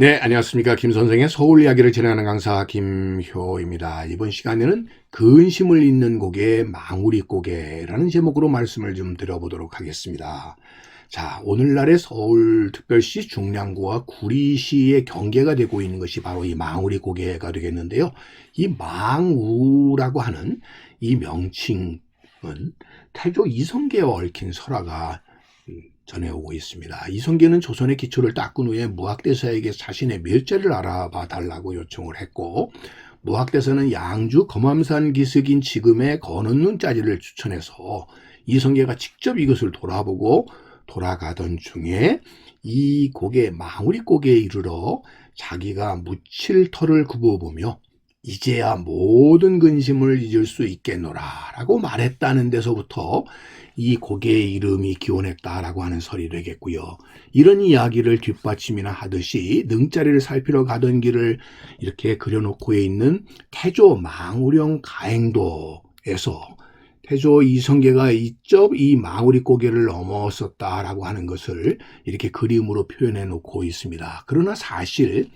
네, 안녕하십니까. 김 선생의 서울 이야기를 진행하는 강사 김효입니다. 이번 시간에는 근심을 잇는 고개, 망우리 고개라는 제목으로 말씀을 좀 드려보도록 하겠습니다. 자, 오늘날의 서울 특별시 중량구와 구리시의 경계가 되고 있는 것이 바로 이 망우리 고개가 되겠는데요. 이 망우라고 하는 이 명칭은 태조 이성계와 얽힌 설화가 음, 전해오고 있습니다. 이성계는 조선의 기초를 닦은 후에 무학대사에게 자신의 멸자를 알아봐 달라고 요청을 했고 무학대사는 양주 검암산 기슭인 지금의 거는눈 짜지를 추천해서 이성계가 직접 이것을 돌아보고 돌아가던 중에 이 고개 망우리 고개에 이르러 자기가 묻힐 털을 굽어보며 이제야 모든 근심을 잊을 수 있겠노라 라고 말했다는 데서부터 이 고개의 이름이 기원했다라고 하는 설이 되겠고요. 이런 이야기를 뒷받침이나 하듯이 능자리를 살피러 가던 길을 이렇게 그려놓고 있는 태조 망우령 가행도에서 태조 이성계가 이쪽 이 망우리 고개를 넘어섰다라고 하는 것을 이렇게 그림으로 표현해 놓고 있습니다. 그러나 사실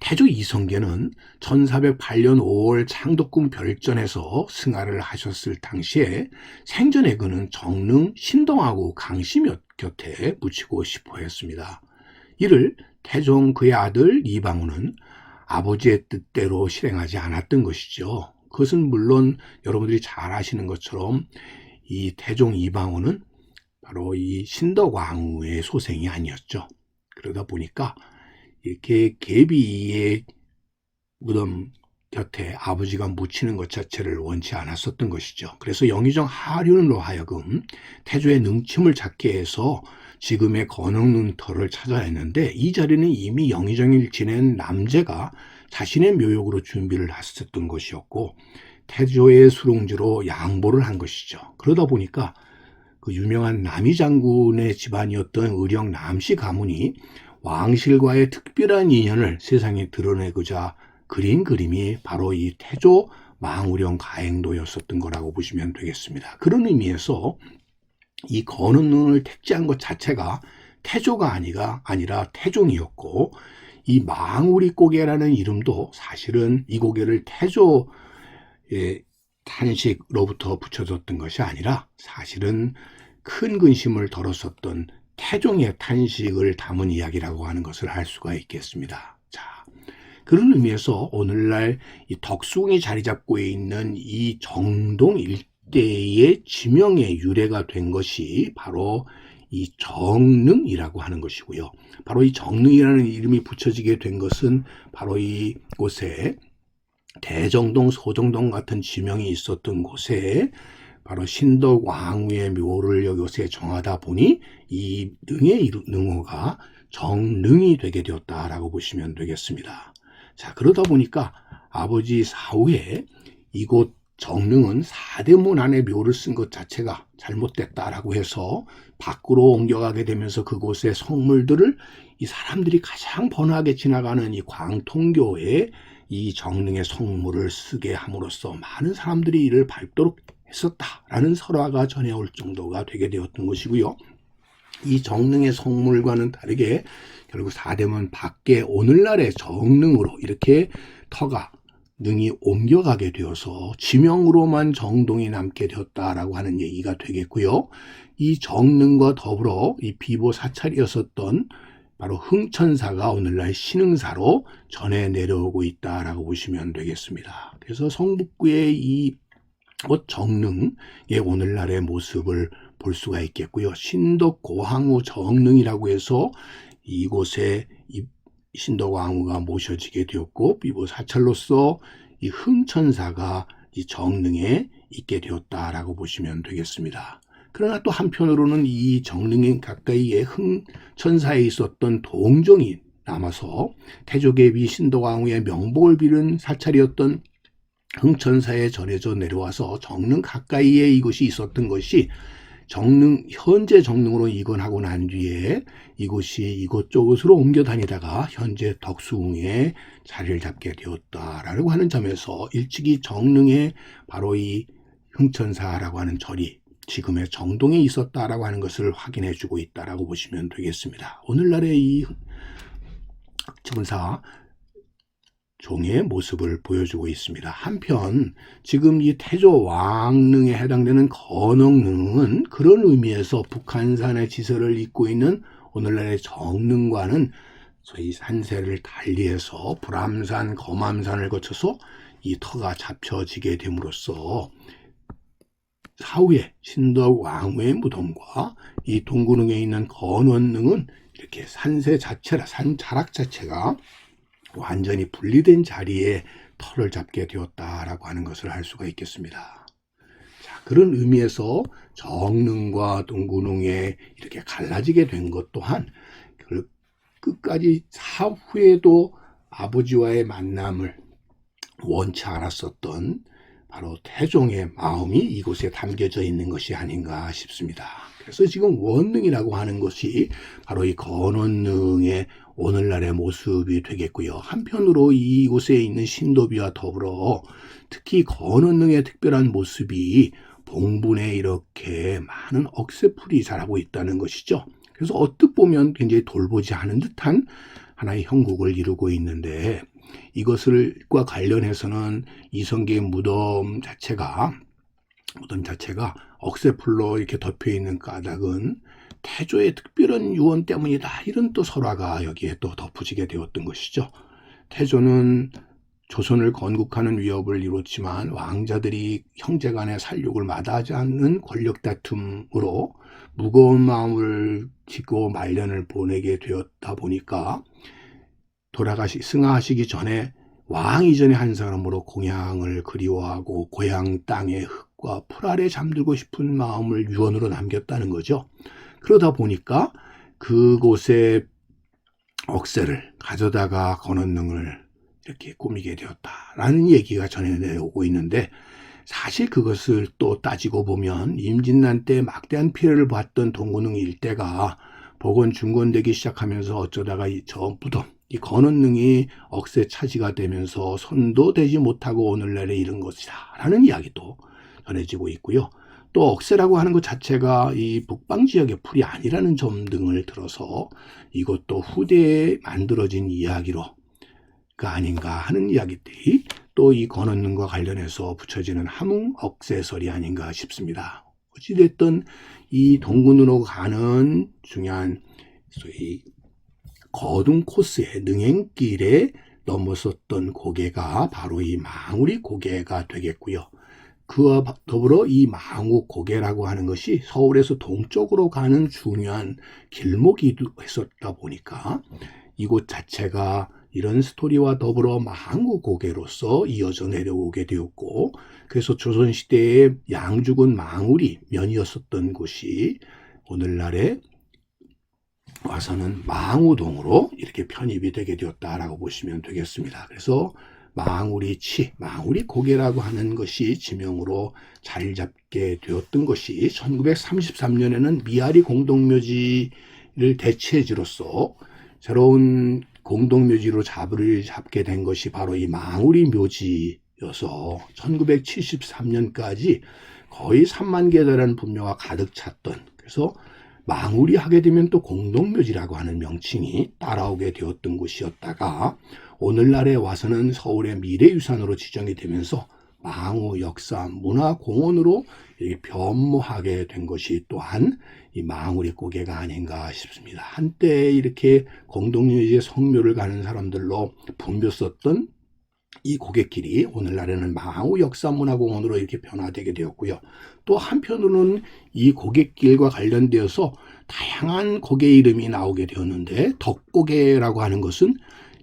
태조 이성계는 1408년 5월 창덕궁 별전에서 승하를 하셨을 당시에 생전에 그는 정릉 신동하고 강심몇 곁에 묻히고 싶어 했습니다. 이를 태종 그의 아들 이방우는 아버지의 뜻대로 실행하지 않았던 것이죠. 그것은 물론 여러분들이 잘 아시는 것처럼 이 태종 이방우는 바로 이 신덕왕후의 소생이 아니었죠. 그러다 보니까 이렇게 개비의 무덤 곁에 아버지가 묻히는 것 자체를 원치 않았었던 것이죠. 그래서 영의정 하륜으로 하여금 태조의 능침을 찾게 해서 지금의 건흥눈터를 찾아야 했는데 이 자리는 이미 영의정을 지낸 남제가 자신의 묘역으로 준비를 했었던 것이었고 태조의 수롱지로 양보를 한 것이죠. 그러다 보니까 그 유명한 남이 장군의 집안이었던 의령 남씨 가문이 왕실과의 특별한 인연을 세상에 드러내고자 그린 그림이 바로 이 태조 망우령 가행도였었던 거라고 보시면 되겠습니다. 그런 의미에서 이 거는 눈을 택지한 것 자체가 태조가 아니가 아니라 태종이었고 이 망우리 고개라는 이름도 사실은 이 고개를 태조의 탄식로부터 붙여졌던 것이 아니라 사실은 큰 근심을 덜었었던 태종의 탄식을 담은 이야기라고 하는 것을 알 수가 있겠습니다. 자, 그런 의미에서 오늘날 이 덕숭이 자리 잡고 있는 이 정동 일대의 지명의 유래가 된 것이 바로 이 정릉이라고 하는 것이고요. 바로 이 정릉이라는 이름이 붙여지게 된 것은 바로 이곳에 대정동, 소정동 같은 지명이 있었던 곳에 바로 신덕 왕후의 묘를 여기에 정하다 보니 이 능의 능어가 정능이 되게 되었다라고 보시면 되겠습니다. 자, 그러다 보니까 아버지 사후에 이곳 정릉은 사대문 안에 묘를 쓴 것 자체가 잘못됐다라고 해서 밖으로 옮겨가게 되면서 그곳의 성물들을 이 사람들이 가장 번하게 지나가는 이 광통교에 이 정릉의 성물을 쓰게 함으로써 많은 사람들이 이를 밟도록 했었다라는 설화가 전해올 정도가 되게 되었던 것이고요. 이 정릉의 성물과는 다르게 결국 사대문 밖에 오늘날의 정릉으로 이렇게 터가 능이 옮겨가게 되어서 지명으로만 정동이 남게 되었다라고 하는 얘기가 되겠고요. 이 정릉과 더불어 이 비보 사찰이었었던 바로 흥천사가 오늘날 신흥사로 전해 내려오고 있다라고 보시면 되겠습니다. 그래서 성북구의 이 곧 정릉의 오늘날의 모습을 볼 수가 있겠고요. 신덕 고항우 정릉이라고 해서 이곳에 이 신덕 왕후가 모셔지게 되었고 비보 사찰로서 이 흥천사가 이 정릉에 있게 되었다라고 보시면 되겠습니다. 그러나 또 한편으로는 이 정릉에 가까이에 흥천사에 있었던 동정이 남아서 태조의 비 신덕왕후의 명복을 빌은 사찰이었던 흥천사에 전해져 내려와서 정릉 가까이에 이곳이 있었던 것이 정릉 현재 정릉으로 이건하고 난 뒤에 이곳이 이곳 저곳으로 옮겨 다니다가 현재 덕수궁에 자리를 잡게 되었다라고 하는 점에서 일찍이 정릉에 바로 이 흥천사라고 하는 절이 지금의 정동에 있었다라고 하는 것을 확인해 주고 있다라고 보시면 되겠습니다. 오늘날의 이 치문사 종의 모습을 보여주고 있습니다. 한편 지금 이 태조 왕릉에 해당되는 건흥릉은 그런 의미에서 북한산의 지서를 잇고 있는 오늘날의 정릉과는 소위 산세를 달리해서 불암산, 검암산을 거쳐서 이 터가 잡혀지게 됨으로써 사후에 신덕 왕후의 무덤과 이 동구릉에 있는 건원릉은 이렇게 산세 자체라 산 자락 자체가 완전히 분리된 자리에 털을 잡게 되었다라고 하는 것을 알 수가 있겠습니다. 자, 그런 의미에서 정릉과 동구릉에 이렇게 갈라지게 된 것 또한 그 끝까지 사후에도 아버지와의 만남을 원치 않았었던 바로 태종의 마음이 이곳에 담겨져 있는 것이 아닌가 싶습니다. 그래서 지금 원능이라고 하는 것이 바로 이 건원능의 오늘날의 모습이 되겠고요. 한편으로 이곳에 있는 신도비와 더불어 특히 건원능의 특별한 모습이 봉분에 이렇게 많은 억새풀이 자라고 있다는 것이죠. 그래서 어떻게 보면 굉장히 돌보지 않은 듯한 하나의 형국을 이루고 있는데 이것을과 관련해서는 이성계의 무덤 자체가 무덤 자체가 억새풀로 이렇게 덮여 있는 까닭은 태조의 특별한 유언 때문이다. 이런 또 설화가 여기에 또 덧붙이게 되었던 것이죠. 태조는 조선을 건국하는 위협을 이뤘지만 왕자들이 형제 간의 살육을 마다하지 않는 권력 다툼으로 무거운 마음을 짓고 말년을 보내게 되었다 보니까 돌아가시 승하하시기 전에 왕 이전의 한 사람으로 공양을 그리워하고 고향 땅의 흙과 풀 아래 잠들고 싶은 마음을 유언으로 남겼다는 거죠. 그러다 보니까 그곳에 억새를 가져다가 건원능을 이렇게 꾸미게 되었다라는 얘기가 전해내오고 있는데 사실 그것을 또 따지고 보면 임진난 때 막대한 피해를 봤던 동구릉 일대가 복원 중건되기 시작하면서 어쩌다가 무덤 이 건원능이 억새 차지가 되면서 손도 대지 못하고 오늘날에 이른 것이다 라는 이야기도 전해지고 있고요. 또 억새라고 하는 것 자체가 이 북방 지역의 풀이 아니라는 점 등을 들어서 이것도 후대에 만들어진 이야기로 그 아닌가 하는 이야기들이 또 이 건원능과 관련해서 붙여지는 함흥 억새설이 아닌가 싶습니다. 어찌됐든 이 동군으로 가는 중요한 소위 거둔 코스의 능행길에 넘어섰던 고개가 바로 이 망우리 고개가 되겠고요. 그와 더불어 이 망우 고개라고 하는 것이 서울에서 동쪽으로 가는 중요한 길목이기도 했었다 보니까 이곳 자체가 이런 스토리와 더불어 망우 고개로서 이어져 내려오게 되었고 그래서 조선시대의 양죽은 망우리 면이었었던 곳이 오늘날의 와서는 망우동으로 이렇게 편입이 되게 되었다라고 보시면 되겠습니다. 그래서 망우리 치, 망우리 고개라고 하는 것이 지명으로 자리 잡게 되었던 것이 1933년에는 미아리 공동묘지를 대체지로서 새로운 공동묘지로 잡을 잡게 된 것이 바로 이 망우리 묘지여서 1973년까지 거의 3만 개에 달하는 분묘가 가득 찼던 그래서 망우리 하게 되면 또 공동묘지라고 하는 명칭이 따라오게 되었던 곳이었다가 오늘날에 와서는 서울의 미래유산으로 지정이 되면서 망우 역사 문화공원으로 변모하게 된 것이 또한 이 망우리 고개가 아닌가 싶습니다. 한때 이렇게 공동묘지의 성묘를 가는 사람들로 붐볐었던 이 고갯길이 오늘날에는 망우 역사문화공원으로 이렇게 변화되게 되었고요. 또 한편으로는 이 고갯길과 관련되어서 다양한 고개 이름이 나오게 되었는데 덕고개라고 하는 것은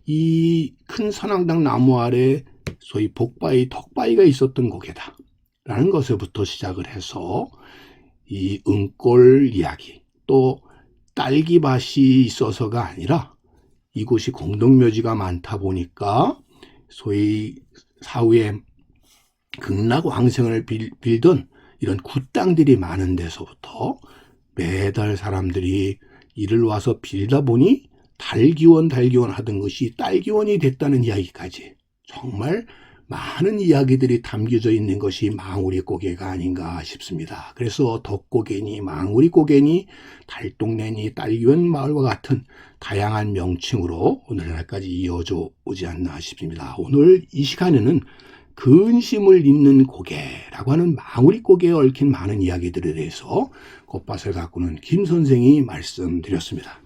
이 큰 선앙당 나무 아래 소위 복바위 덕바위가 있었던 고개다. 라는 것에부터 시작을 해서 이 은골 이야기 또 딸기밭이 있어서가 아니라 이곳이 공동묘지가 많다 보니까 소위 사후에 극락 왕생을 빌, 빌던 이런 굿땅들이 많은 데서부터 매달 사람들이 이를 와서 빌다 보니 달기원 달기원 하던 것이 딸기원이 됐다는 이야기까지. 정말 많은 이야기들이 담겨져 있는 것이 망우리 고개가 아닌가 싶습니다. 그래서 덕고개니 망우리 고개니 달동네니 딸기원 마을과 같은 다양한 명칭으로 오늘날까지 이어져 오지 않나 싶습니다. 오늘 이 시간에는 근심을 잇는 고개라고 하는 망우리 고개에 얽힌 많은 이야기들에 대해서 겉밭을 가꾸는 김 선생이 말씀드렸습니다.